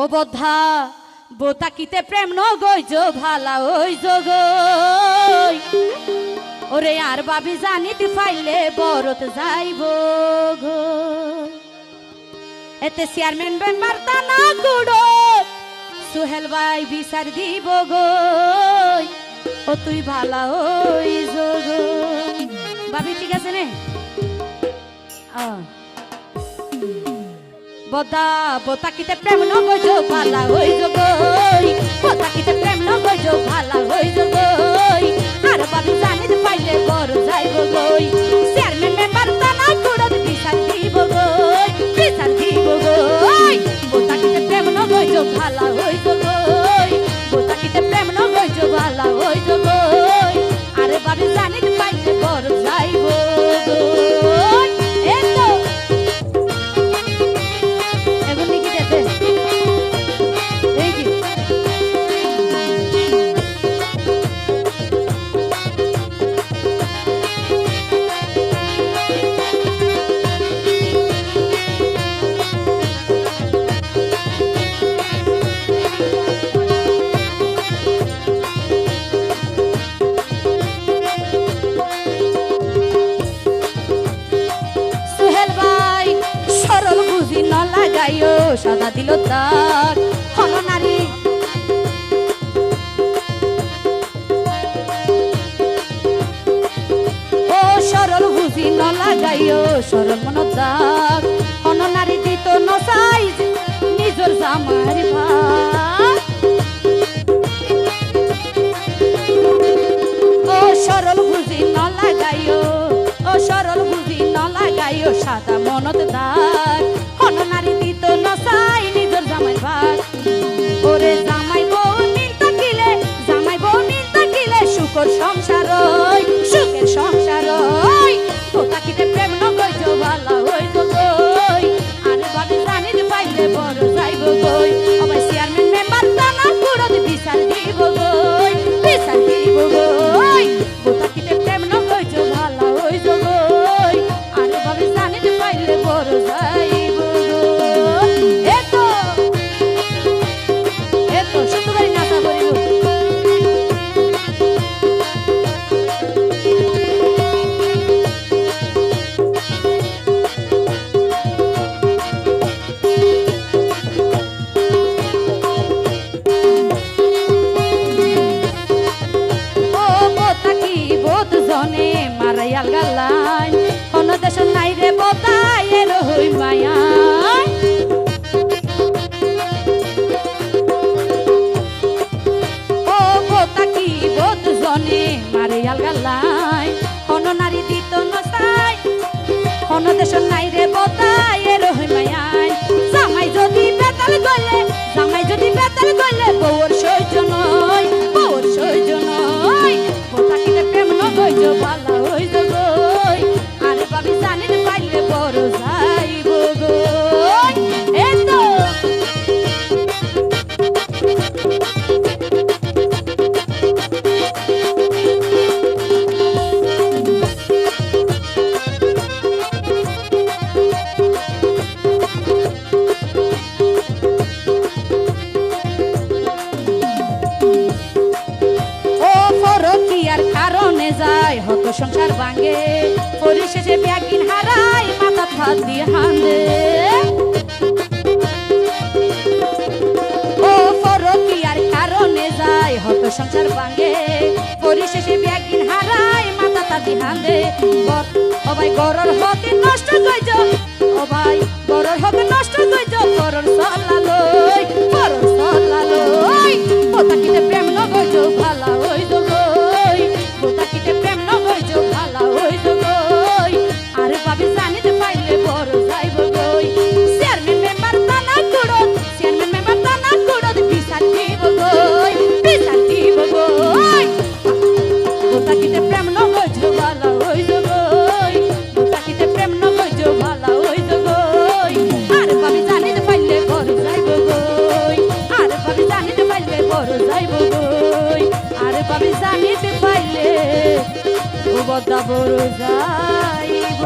ও বদ্ধা বোতাকিতে প্রেম ন গইজ ভালা ওই যোগ ওরে আর বাবি জানি জানিতে পাইলে বরত যাইব গো। এতে চেয়ারম্যান মেম্বার তা না গুড়ো, সুহেল ভাই বিচার দিব গো। ও তুই ভালা ওই যোগ বাবি ঠিক আছে নে? আহ। বদা বতাকিতে প্রেম নগজ, ভালা হই জগই। বতাকিতে প্রেম নগজ, ভালা হই জগই। আর বাবি জানিতে পাইলে লাগাইও সাদা দিল তাক। হল নারী। ও সরল বুঝি ন লাগাইও, সরল মন দাগ হন নারী দিত ন সাইজ, নিজর জামার ও সরল বুঝি ও সরল বুঝি সাদা মনত দাগ। মারাইয়াল গালাই কোন নারী দিত নসাই কোন দেশ নাই রে বোতাই। সংসার ভাঙে, পরিশেষে ব্যাগিন হারাই মাথা ভাত দিয়ে হান্দে ও ফরকিয়ার কারণে যায়, হত সংসার ভাঙে, পরিশেষে ব্যাগিন হারাই মাথা তা দিয়ে গর- ও ভাই গরর হতে নষ্ট গইজ ও ভাই গরর হতে বদা বড় যাইব